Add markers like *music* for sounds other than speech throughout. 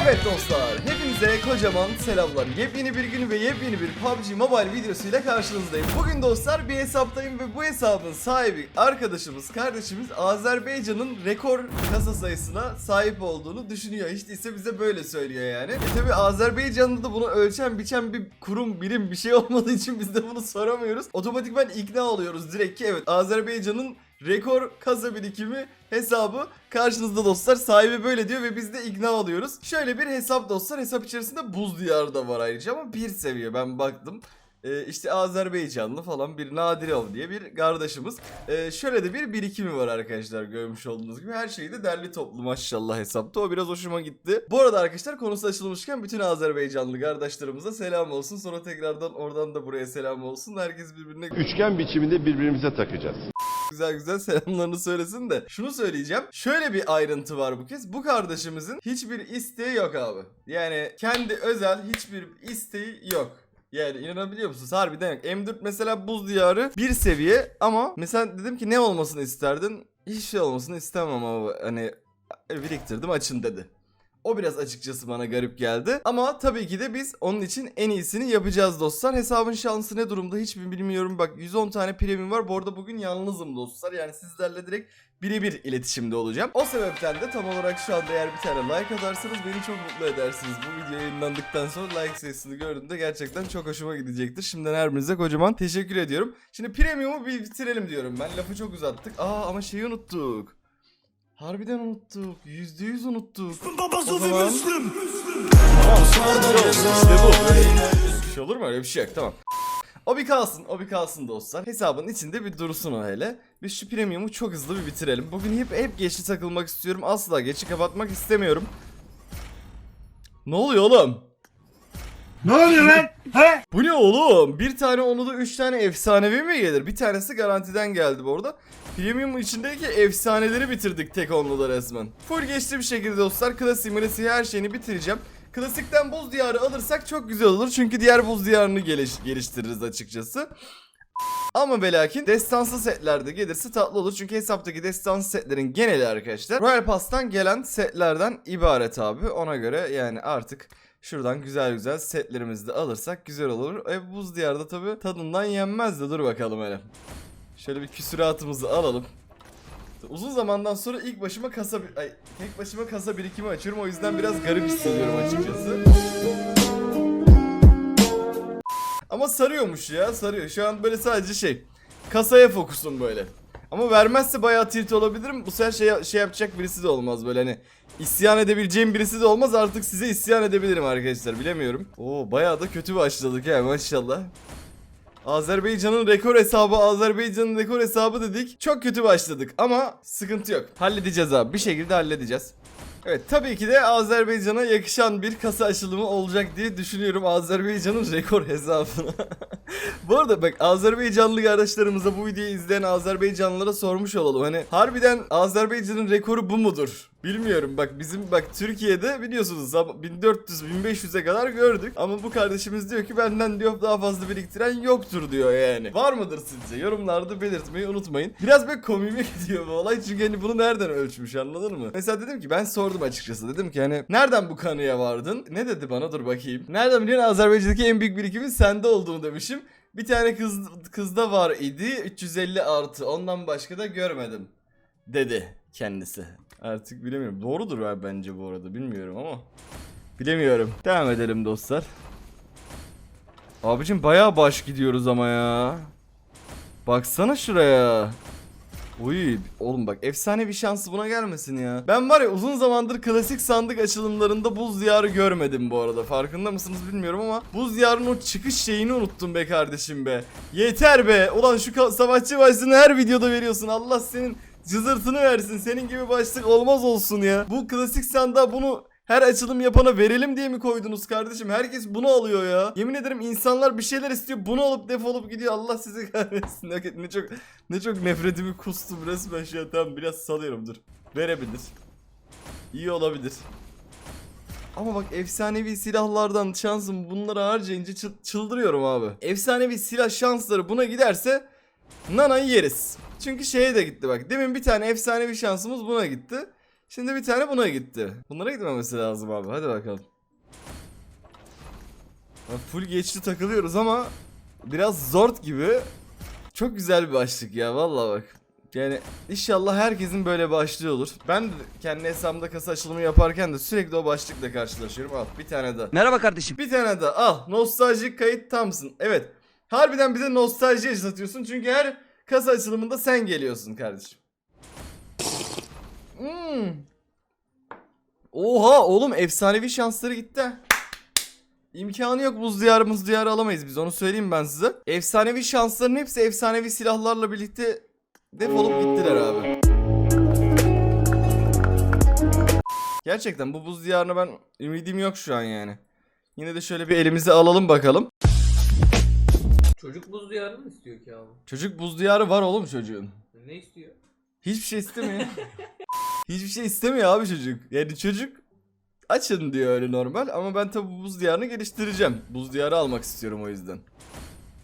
Evet dostlar, hepinize kocaman selamlar. Yepyeni bir gün ve yepyeni bir PUBG Mobile videosuyla karşınızdayım. Bugün dostlar bir hesaptayım ve bu hesabın sahibi arkadaşımız, kardeşimiz Azerbaycan'ın rekor kasa sayısına sahip olduğunu düşünüyor. Hiç değilse bize böyle söylüyor yani. E tabi Azerbaycan'da da bunu ölçen biçen bir kurum, birim bir şey olmadığı için biz de bunu soramıyoruz. Otomatikman ikna oluyoruz direkt ki evet Azerbaycan'ın rekor kasa birikimi hesabı karşınızda dostlar. Sahibi böyle diyor ve biz de ikna oluyoruz. Şöyle bir hesap dostlar. Hesap içerisinde buz diyarı da var ayrıca ama bir seviye ben baktım. Ee, işte Azerbaycanlı falan bir Nadirov diye bir kardeşimiz. Ee, şöyle de bir birikimi var arkadaşlar görmüş olduğunuz gibi. Her şeyi de derli toplu maşallah hesapta. O biraz hoşuma gitti. Bu arada arkadaşlar konusu açılmışken bütün Azerbaycanlı kardeşlerimize selam olsun. Sonra tekrardan oradan da buraya selam olsun. Herkes birbirine Üçgen biçiminde birbirimize takacağız. Güzel güzel selamlarını söylesin de. Şunu söyleyeceğim. Şöyle bir ayrıntı var bu kez. Bu kardeşimizin hiçbir isteği yok abi. Yani kendi özel hiçbir isteği yok. Yani inanabiliyor musunuz? Harbiden yok. M4 mesela buz diyarı bir seviye ama mesela dedim ki ne olmasını isterdin? Hiçbir şey olmasını istemem ama hani biriktirdim açın dedi. O biraz açıkçası bana garip geldi. Ama tabii ki de biz onun için en iyisini yapacağız dostlar. Hesabın şansı ne durumda hiç bilmiyorum. Bak 110 tane premium var. Bu arada bugün yalnızım dostlar. Yani sizlerle direkt birebir iletişimde olacağım. O sebepten de tam olarak şu anda eğer bir tane like atarsanız beni çok mutlu edersiniz. Bu video yayınlandıktan sonra like sayısını gördüğümde gerçekten çok hoşuma gidecektir. Şimdiden her birinize kocaman teşekkür ediyorum. Şimdi premium'u bir bitirelim diyorum ben. Lafı çok uzattık. Aa ama şeyi unuttuk. Harbiden unuttuk. Yüzde yüz unuttuk. O zaman... Tamam, işte bu. Bir şey olur mu öyle bir şey yok tamam. O bir kalsın, o bir kalsın dostlar. Hesabın içinde bir dursun o hele. Biz şu premium'u çok hızlı bir bitirelim. Bugün hep hep geçti takılmak istiyorum. Asla geçi kapatmak istemiyorum. Ne oluyor oğlum? Ne oluyor lan? He? Bu ne oğlum? Bir tane onu da 3 tane efsanevi mi gelir? Bir tanesi garantiden geldi bu arada. Premium içindeki efsaneleri bitirdik tek onlu da resmen. Full geçti bir şekilde dostlar. Klasik milesi her şeyini bitireceğim. Klasikten buz diyarı alırsak çok güzel olur. Çünkü diğer buz diyarını geliş- geliştiririz açıkçası. Ama ve lakin destansı setlerde gelirse tatlı olur. Çünkü hesaptaki destansı setlerin geneli arkadaşlar Royal Pass'tan gelen setlerden ibaret abi. Ona göre yani artık şuradan güzel güzel setlerimizi de alırsak güzel olur. E buz diyarda tabi tadından yenmez de dur bakalım hele. Şöyle bir küsuratımızı alalım. Uzun zamandan sonra ilk başıma kasa ay tek başıma kasa birikimi açıyorum o yüzden biraz garip hissediyorum açıkçası. Ama sarıyormuş ya sarıyor. Şu an böyle sadece şey kasaya fokusum böyle. Ama vermezse bayağı tilt olabilirim. Bu sefer şey, şey yapacak birisi de olmaz böyle hani isyan edebileceğim birisi de olmaz. Artık size isyan edebilirim arkadaşlar bilemiyorum. Oo bayağı da kötü başladık ya maşallah. Azerbaycan'ın rekor hesabı, Azerbaycan'ın rekor hesabı dedik. Çok kötü başladık ama sıkıntı yok. Halledeceğiz abi. Bir şekilde halledeceğiz. Evet tabii ki de Azerbaycan'a yakışan bir kasa açılımı olacak diye düşünüyorum Azerbaycan'ın rekor hesabına. *laughs* bu arada bak Azerbaycanlı kardeşlerimize bu videoyu izleyen Azerbaycanlılara sormuş olalım. Hani harbiden Azerbaycan'ın rekoru bu mudur? Bilmiyorum bak bizim bak Türkiye'de biliyorsunuz 1400-1500'e kadar gördük. Ama bu kardeşimiz diyor ki benden diyor daha fazla biriktiren yoktur diyor yani. Var mıdır sizce? Yorumlarda belirtmeyi unutmayın. Biraz böyle komiğime gidiyor *laughs* bu olay çünkü hani bunu nereden ölçmüş anladın mı? Mesela dedim ki ben sordum açıkçası. Dedim ki hani nereden bu kanıya vardın? Ne dedi bana dur bakayım. Nereden biliyorsun Azerbaycan'daki en büyük birikimin sende olduğunu demişim. Bir tane kız kızda var idi 350 artı ondan başka da görmedim dedi kendisi. Artık bilemiyorum. Doğrudur abi bence bu arada bilmiyorum ama. Bilemiyorum. Devam edelim dostlar. Abicim bayağı baş gidiyoruz ama ya. Baksana şuraya. Uy oğlum bak efsane bir şansı buna gelmesin ya. Ben var ya uzun zamandır klasik sandık açılımlarında buz diyarı görmedim bu arada. Farkında mısınız bilmiyorum ama buz diyarının o çıkış şeyini unuttum be kardeşim be. Yeter be. Ulan şu savaşçı başlığını her videoda veriyorsun. Allah senin cızırtını versin. Senin gibi başlık olmaz olsun ya. Bu klasik sandığa bunu her açılım yapana verelim diye mi koydunuz kardeşim? Herkes bunu alıyor ya. Yemin ederim insanlar bir şeyler istiyor. Bunu alıp defolup gidiyor. Allah sizi *laughs* kahretsin. Ne, çok ne çok nefretimi kustum resmen şu an. Tamam biraz salıyorum dur. Verebilir. İyi olabilir. Ama bak efsanevi silahlardan şansım bunları harcayınca çı- çıldırıyorum abi. Efsanevi silah şansları buna giderse Nana'yı yeriz. Çünkü şeye de gitti bak. Demin bir tane efsanevi şansımız buna gitti. Şimdi bir tane buna gitti. Bunlara gitmemesi lazım abi. Hadi bakalım. Ya full geçti takılıyoruz ama biraz zort gibi. Çok güzel bir başlık ya vallahi bak. Yani inşallah herkesin böyle başlığı olur. Ben de kendi hesabımda kasa açılımı yaparken de sürekli o başlıkla karşılaşıyorum. Al bir tane daha. Merhaba kardeşim. Bir tane daha al. Nostaljik kayıt tamsın. Evet. Harbiden bize nostalji yaşatıyorsun. Çünkü her kasa açılımında sen geliyorsun kardeşim. Hmm. Oha oğlum efsanevi şansları gitti. İmkanı yok buz diyarı muz diyarı alamayız biz onu söyleyeyim ben size. Efsanevi şansların hepsi efsanevi silahlarla birlikte defolup gittiler abi. Gerçekten bu buz diyarına ben ümidim yok şu an yani. Yine de şöyle bir elimize alalım bakalım. Çocuk buz diyarı mı istiyor ki abi? Çocuk buz diyarı var oğlum çocuğun. Ne istiyor? Hiçbir şey istemiyor. *laughs* Hiçbir şey istemiyor abi çocuk. Yani çocuk açın diyor öyle normal ama ben tabi buz diyarını geliştireceğim. Buz diyarı almak istiyorum o yüzden.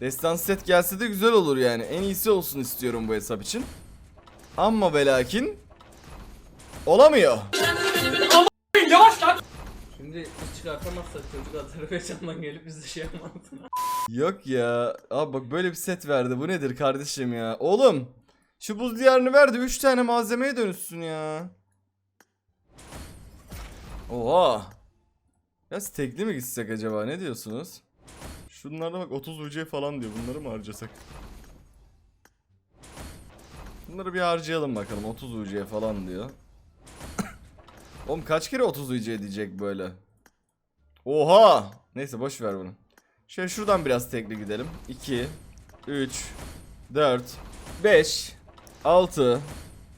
Destan set gelse de güzel olur yani. En iyisi olsun istiyorum bu hesap için. Ama ve lakin olamıyor. Şimdi biz çıkartamazsak çocuk Azerbaycan'dan gelip bize şey yapmaz. Yok ya. Abi bak böyle bir set verdi. Bu nedir kardeşim ya? Oğlum. Şu buz diyarını verdi. 3 tane malzemeye dönüşsün ya. Oha. Ya tekli mi gitsek acaba? Ne diyorsunuz? Şunlarda bak 30 UC falan diyor. Bunları mı harcasak? Bunları bir harcayalım bakalım. 30 UC falan diyor. *coughs* Oğlum kaç kere 30 UC diyecek böyle? Oha! Neyse boş ver bunu. Şöyle şuradan biraz tekli gidelim. 2 3 4 5 6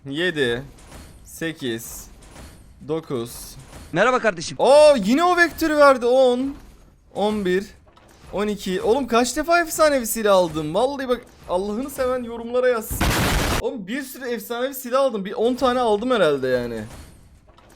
7 8 9 Merhaba kardeşim. Aa yine o vektörü verdi. 10 11 12 Oğlum kaç defa efsanevi silah aldım Vallahi bak Allah'ını seven yorumlara yaz. Oğlum bir sürü efsanevi silah aldım. Bir 10 tane aldım herhalde yani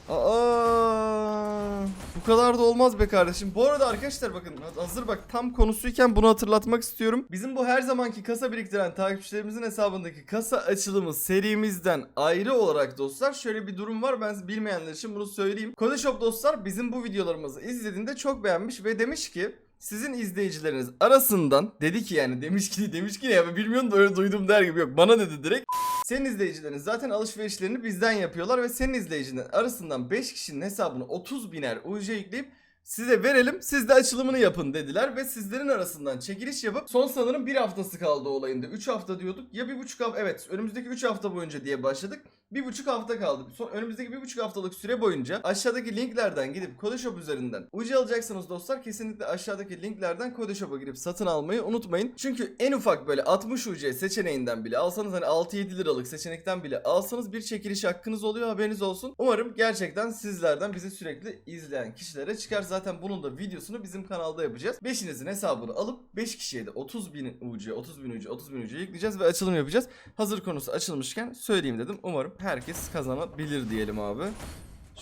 Aa, bu kadar da olmaz be kardeşim. Bu arada arkadaşlar bakın hazır bak tam konusuyken bunu hatırlatmak istiyorum. Bizim bu her zamanki kasa biriktiren takipçilerimizin hesabındaki kasa açılımı serimizden ayrı olarak dostlar şöyle bir durum var. Ben bilmeyenler için bunu söyleyeyim. Kodeshop dostlar bizim bu videolarımızı izlediğinde çok beğenmiş ve demiş ki sizin izleyicileriniz arasından dedi ki yani demiş ki demiş ki ne ya bilmiyorum da öyle duydum der gibi. Yok bana dedi direkt. Senin izleyicilerin zaten alışverişlerini bizden yapıyorlar ve senin izleyicilerin arasından 5 kişinin hesabına 30 biner UC yükleyip size verelim siz de açılımını yapın dediler ve sizlerin arasından çekiliş yapıp son sanırım bir haftası kaldı olayında 3 hafta diyorduk. Ya bir buçuk hafta evet önümüzdeki 3 hafta boyunca diye başladık bir buçuk hafta kaldı. Son, önümüzdeki bir buçuk haftalık süre boyunca aşağıdaki linklerden gidip Kodeshop üzerinden UC alacaksınız dostlar. Kesinlikle aşağıdaki linklerden Kodeshop'a girip satın almayı unutmayın. Çünkü en ufak böyle 60 UC seçeneğinden bile alsanız hani 6-7 liralık seçenekten bile alsanız bir çekiliş hakkınız oluyor haberiniz olsun. Umarım gerçekten sizlerden bizi sürekli izleyen kişilere çıkar. Zaten bunun da videosunu bizim kanalda yapacağız. Beşinizin hesabını alıp 5 kişiye de 30 bin UC, 30 bin UC, 30 bin UC yükleyeceğiz ve açılım yapacağız. Hazır konusu açılmışken söyleyeyim dedim. Umarım herkes kazanabilir diyelim abi.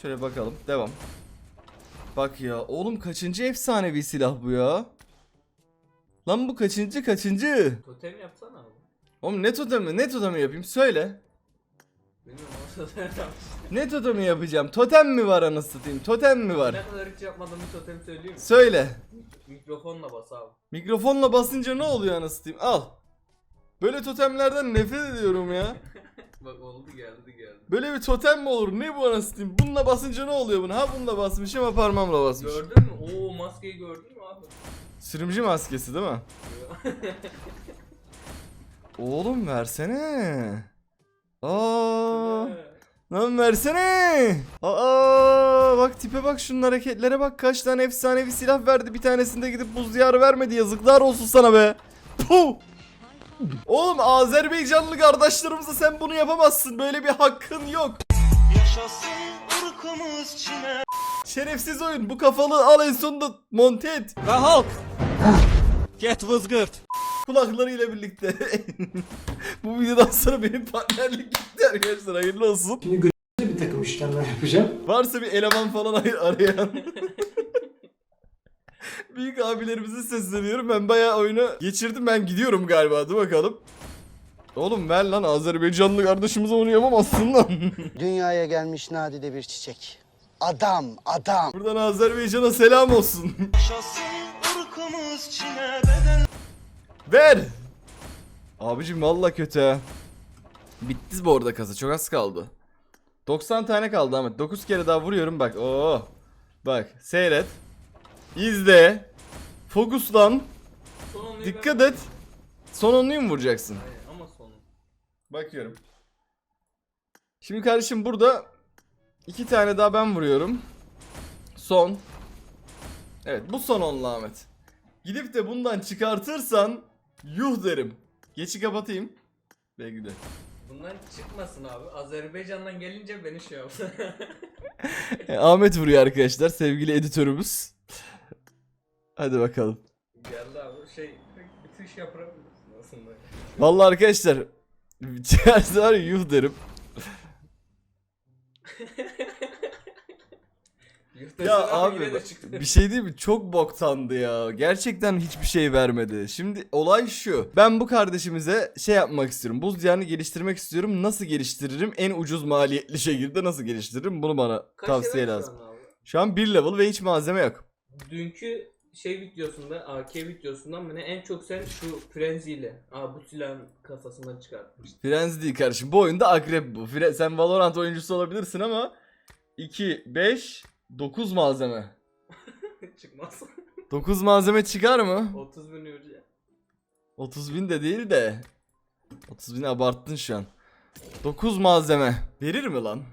Şöyle bakalım. Devam. Bak ya oğlum kaçıncı efsanevi silah bu ya? Lan bu kaçıncı kaçıncı? Totem yapsana abi. Oğlum ne totemi ne totemi yapayım söyle. *laughs* Ne totemi yapacağım? Totem mi var anasını satayım? Totem mi var? Ne kadar hiç yapmadığım bir totem söyleyeyim mi? Söyle. Mikrofonla bas abi. Mikrofonla basınca ne oluyor anasını satayım? Al. Böyle totemlerden nefret ediyorum ya. Bak oldu geldi geldi. Böyle bir totem mi olur? Ne bu anasını? Bununla basınca ne oluyor buna? Ha bununla basmışım ha parmağımla basmışım. Gördün mü? Oo maskeyi gördün mü abi? Sürümcü maskesi değil mi? *laughs* Oğlum versene. Aa, lan versene. Aa, bak tipe bak şunun hareketlere bak. Kaç tane efsanevi silah verdi. Bir tanesinde gidip buz diyarı vermedi. Yazıklar olsun sana be. Puh. Oğlum Azerbaycanlı kardeşlerimize sen bunu yapamazsın. Böyle bir hakkın yok. Şerefsiz oyun. Bu kafalı al en sonunda monte et. Ve halk. Get vızgırt. kulaklarıyla birlikte. *laughs* Bu videodan sonra benim partnerlik gitti arkadaşlar hayırlı olsun. bir takım işlemler yapacağım. Varsa bir eleman falan ar- arayan. *laughs* *laughs* Büyük abilerimize sesleniyorum. Ben bayağı oyunu geçirdim. Ben gidiyorum galiba. Dur bakalım. Oğlum ver lan Azerbaycanlı kardeşimize onu yapamazsın lan. *laughs* Dünyaya gelmiş nadide bir çiçek. Adam, adam. Buradan Azerbaycan'a selam olsun. *laughs* Ver. Abicim valla kötü ha. Bitti bu arada kasa çok az kaldı. 90 tane kaldı Ahmet. 9 kere daha vuruyorum bak. Oo. Bak seyret. İzle. Fokuslan. Dikkat et. Son onluyu mu vuracaksın? Ama sonu. Bakıyorum. Şimdi kardeşim burada iki tane daha ben vuruyorum. Son. Evet bu son onlu Ahmet. Gidip de bundan çıkartırsan yuh derim. Geçi kapatayım. Belki de. Bundan çıkmasın abi. Azerbaycan'dan gelince beni şey yaptı. *laughs* E, Ahmet vuruyor arkadaşlar sevgili editörümüz. Hadi bakalım. Geldi abi şey bütün iş yapabilirsin aslında. Vallahi arkadaşlar çıkarsa var ya yuh derim. *laughs* Ya abi abi yine de bak, çıktı. bir şey değil mi? Çok boktandı ya. Gerçekten hiçbir şey vermedi. Şimdi olay şu. Ben bu kardeşimize şey yapmak istiyorum. Buz diyarını geliştirmek istiyorum. Nasıl geliştiririm? En ucuz maliyetli şekilde nasıl geliştiririm? Bunu bana Kaç tavsiye level şu lazım. an abi? Şu an 1 level ve hiç malzeme yok. Dünkü şey videosunda, AK videosundan mı ne en çok sen şu frenzy ile Aa bu silahın kasasından çıkartmıştın. Frenzy değil kardeşim. Bu oyunda akrep bu. Fre- Sen Valorant oyuncusu olabilirsin ama 2, 5, 9 malzeme. *laughs* Çıkmaz. 9 malzeme çıkar mı? 30 bin euro. 30 bin de değil de 30 bin abarttın şu an 9 malzeme Verir mi lan?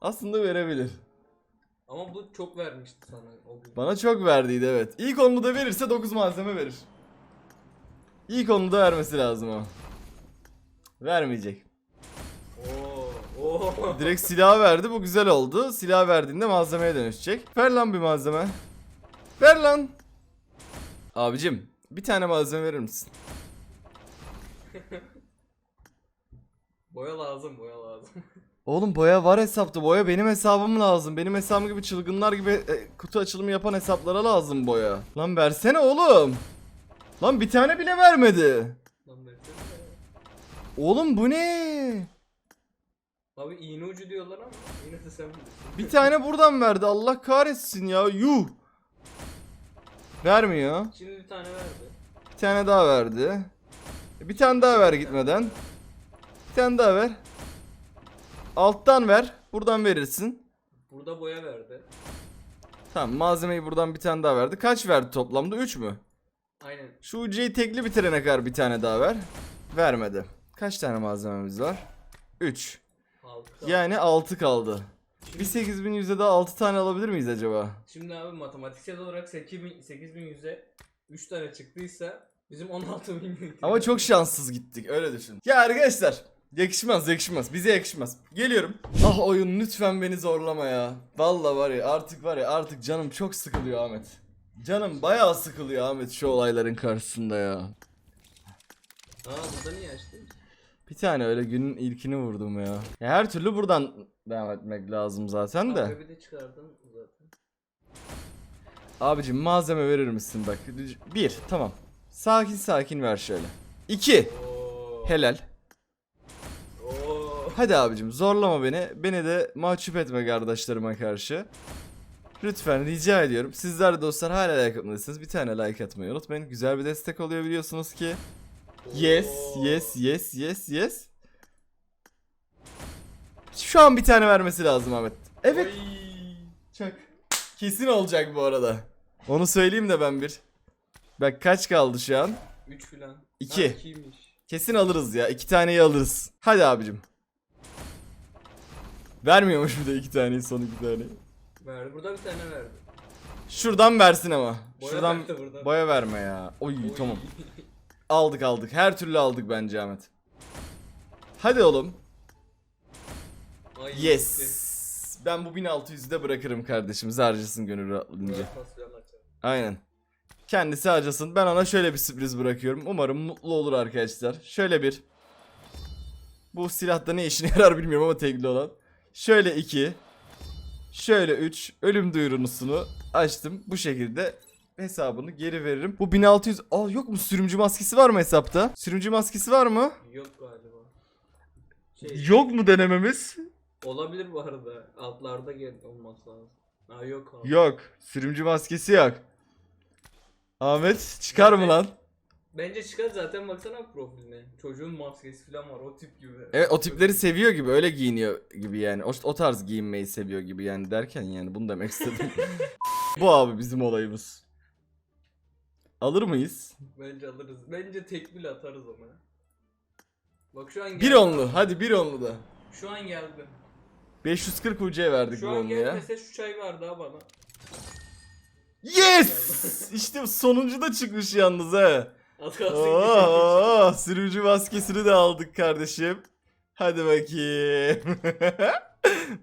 Aslında verebilir Ama bu çok vermişti sana o gün. Bana çok verdiydi evet İlk onlu da verirse 9 malzeme verir İlk onlu da vermesi lazım ama Vermeyecek Oo, oo. Direkt silah verdi bu güzel oldu Silah verdiğinde malzemeye dönüşecek Ver lan bir malzeme Ver lan Abicim bir tane malzeme verir misin? *laughs* boya lazım, boya lazım. Oğlum boya var hesapta. Boya benim hesabım lazım. Benim hesabım gibi çılgınlar gibi e, kutu açılımı yapan hesaplara lazım boya. Lan versene oğlum. Lan bir tane bile vermedi. Lan versene. Oğlum bu ne? Abi iğne ucu diyorlar ama de sen bilirsin. Bir tane buradan verdi. Allah kahretsin ya. Yuh. Vermiyor. Şimdi bir tane verdi. Bir tane daha verdi. E, Bir tane daha ver gitmeden. Bir tane daha ver. Alttan ver. Buradan verirsin. Burada boya verdi. Tamam malzemeyi buradan bir tane daha verdi. Kaç verdi toplamda? 3 mü? Aynen. Şu ucuyu tekli bitirene kadar bir tane daha ver. Vermedi. Kaç tane malzememiz var? 3. Altı. Yani 6 kaldı. Bir 8100'e daha 6 tane alabilir miyiz acaba? Şimdi abi matematiksel olarak 8000 8100'e 3 tane çıktıysa bizim 16000 Ama çok şanssız gittik öyle düşün. Ya arkadaşlar yakışmaz yakışmaz bize yakışmaz. Geliyorum. Ah oyun lütfen beni zorlama ya. Vallahi var ya artık var ya artık canım çok sıkılıyor Ahmet. Canım bayağı sıkılıyor Ahmet şu olayların karşısında ya. Aa burada niye açtın? Bir tane öyle günün ilkini vurdum ya. ya her türlü buradan devam etmek lazım zaten de. Abi de zaten. Abicim malzeme verir misin bak. Bir tamam. Sakin sakin ver şöyle. İki. Oo. Helal. Hadi abicim zorlama beni. Beni de mahcup etme kardeşlerime karşı. Lütfen rica ediyorum. Sizler de dostlar hala like atmadıysanız bir tane like atmayı unutmayın. Güzel bir destek oluyor biliyorsunuz ki. Yes, yes, yes, yes, yes. Şu an bir tane vermesi lazım Ahmet. Evet. Çak. Kesin olacak bu arada. Onu söyleyeyim de ben bir. Bak kaç kaldı şu an? 3 filan. İki. Ha, ikiymiş. Kesin alırız ya. iki taneyi alırız. Hadi abicim. Vermiyormuş bir de iki taneyi son iki taneyi. Verdi. Burada bir tane verdi. Şuradan versin ama. Boya Şuradan boya verme ya. Oy, Oy. tamam. Aldık aldık. Her türlü aldık bence Ahmet. Hadi oğlum. Ay, Yes. Ben bu 1600'ü de bırakırım kardeşimiz harcasın gönül rahatlığınca. Aynen. Kendisi harcasın. Ben ona şöyle bir sürpriz bırakıyorum. Umarım mutlu olur arkadaşlar. Şöyle bir. Bu silahta ne işine *laughs* yarar bilmiyorum ama tekli olan. Şöyle iki. Şöyle üç. Ölüm duyurusunu açtım. Bu şekilde hesabını geri veririm. Bu 1600 Aa yok mu sürümcü maskesi var mı hesapta? Sürümcü maskesi var mı? Yok galiba. Şey, Yok mu denememiz? olabilir bu arada. Altlarda gel olması lazım. Ha yok abi. Yok. Sürümcü maskesi yok. Ahmet çıkar mı lan? Bence çıkar zaten baksana profiline. Çocuğun maskesi falan var o tip gibi. Evet o tipleri seviyor gibi öyle giyiniyor gibi yani. O, o tarz giyinmeyi seviyor gibi yani derken yani bunu demek istedim. *laughs* Bu abi bizim olayımız. Alır mıyız? Bence alırız. Bence tekmil atarız ona. Bak şu an geldi. Bir onlu. Hadi bir onlu da. Şu an geldi. 540 UC verdik Şu bu an onluya. gelmese şu çay var daha bana. Yes! işte sonuncu da çıkmış yalnız ha. Az kalsın Oo, sürücü maskesini de aldık kardeşim. Hadi bakayım. *laughs*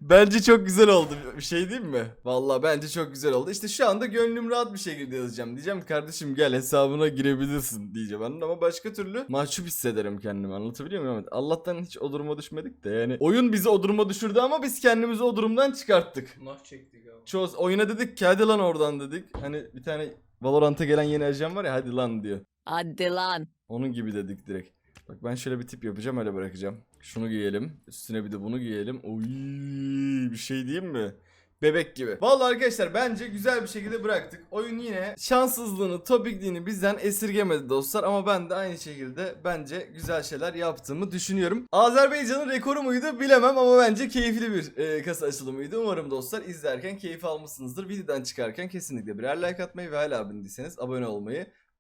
bence çok güzel oldu. Bir şey diyeyim mi? Vallahi bence çok güzel oldu. İşte şu anda gönlüm rahat bir şekilde yazacağım. Diyeceğim ki, kardeşim gel hesabına girebilirsin diyeceğim. Anladın ama başka türlü mahcup hissederim kendimi. Anlatabiliyor muyum? Ahmet? Allah'tan hiç o duruma düşmedik de yani. Oyun bizi o duruma düşürdü ama biz kendimizi o durumdan çıkarttık. Nah çektik abi. Çoğu oyuna dedik ki hadi lan oradan dedik. Hani bir tane Valorant'a gelen yeni ajan var ya hadi lan diyor. Hadi lan. Onun gibi dedik direkt. Bak ben şöyle bir tip yapacağım öyle bırakacağım. Şunu giyelim. Üstüne bir de bunu giyelim. Oy bir şey diyeyim mi? Bebek gibi. Vallahi arkadaşlar bence güzel bir şekilde bıraktık. Oyun yine şanssızlığını, topikliğini bizden esirgemedi dostlar. Ama ben de aynı şekilde bence güzel şeyler yaptığımı düşünüyorum. Azerbaycan'ın rekoru muydu bilemem ama bence keyifli bir e, kasa açılımıydı. Umarım dostlar izlerken keyif almışsınızdır. Videodan çıkarken kesinlikle birer like atmayı ve hala abone değilseniz abone olmayı